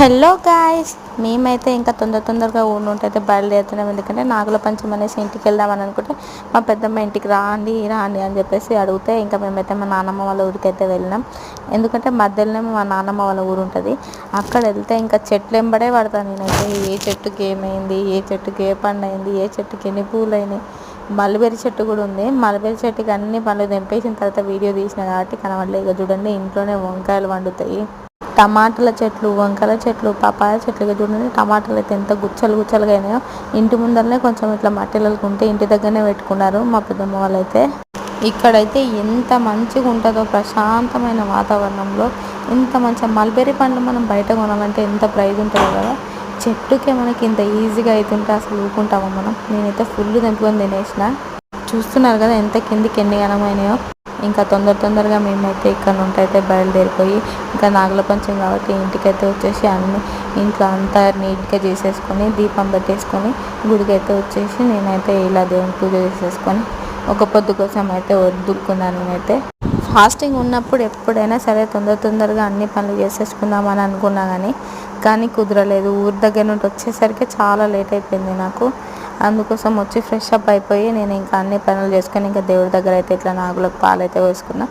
Hello guys మేమైతే ఇంకా తొందర తొందరగా ఊరు నుండి అయితే బయలుదేరుతున్నాం. ఎందుకంటే నాగుల పంచం అనేసి ఇంటికి వెళ్దామని అనుకుంటే మా పెద్దమ్మ ఇంటికి రాండి రాండి అని చెప్పేసి అడిగితే ఇంకా మేమైతే మా నాన్నమ్మ వాళ్ళ ఊరికి అయితే వెళ్ళినాం. ఎందుకంటే మధ్యలోనే మా నాన్నమ్మ వాళ్ళ ఊరు ఉంటుంది. అక్కడ వెళ్తే ఇంకా చెట్లు ఎంబడే పడతాను నేనైతే. ఏ చెట్టుకి ఏమైంది ఏ చెట్టుకి ఏ పండు అయింది ఏ చెట్టుకి ఎన్ని పూలు అయినాయి మల్బెరీ చెట్టు కూడా ఉంది. మల్బెరి చెట్టుకి అన్ని పనులు తెంపేసిన తర్వాత వీడియో తీసిన కాబట్టి కనబడలేదు. ఇక చూడండి ఇంట్లోనే వంకాయలు వండుతాయి. టమాటాల చెట్లు వంకాయల చెట్లు పపాయ చెట్లు చూడండి. టమాటాలు అయితే ఎంత గుచ్చలు గుచ్చలుగా అయినాయో. ఇంటి ముందరనే కొంచెం ఇట్లా మట్టిలలు ఉంటే ఇంటి దగ్గరనే పెట్టుకున్నారు మా పెద్దమ్మ వాళ్ళైతే. ఇక్కడైతే ఎంత మంచిగా ఉంటుందో ప్రశాంతమైన వాతావరణంలో ఇంత మంచిగా మల్బెర్రీ పండ్లు మనం బయట కొనాలంటే ఎంత ప్రైస్ ఉంటుందో కదా. చెట్టుకే మనకి ఇంత ఈజీగా అవుతుంటే అసలు ఊరుకుంటామా మనం? నేనైతే ఫుల్ తెంపుకొని తినేసిన. చూస్తున్నారు కదా ఎంత కిందికి ఎన్ని ఘనమైనాయో. ఇంకా తొందర తొందరగా మేమైతే ఇక్కడ నుండి అయితే బయలుదేరిపోయి ఇంకా నాగలపంచం కాబట్టి ఇంటికైతే వచ్చేసి అన్ని ఇంట్లో అంతా నీట్గా చేసేసుకొని దీపం పెట్టేసుకొని గుడికి అయితే వచ్చేసి నేనైతే ఇలా దేవుని పూజ చేసేసుకొని ఒక పొద్దు కోసం అయితే వద్దుకున్నాను నేనైతే. ఫాస్టింగ్ ఉన్నప్పుడు ఎప్పుడైనా సరే తొందర తొందరగా అన్ని పనులు చేసేసుకుందామని అనుకున్నా కానీ కానీ కుదరలేదు. ఊరి దగ్గర నుండి వచ్చేసరికి చాలా లేట్ అయిపోయింది నాకు. అందుకోసం వచ్చి ఫ్రెష్ అప్ అయిపోయి నేను ఇంకా అన్ని పనులు చేసుకొని ఇంకా దేవుడి దగ్గర అయితే ఇట్లా నాగులకు పాలు అయితే వేసుకున్నా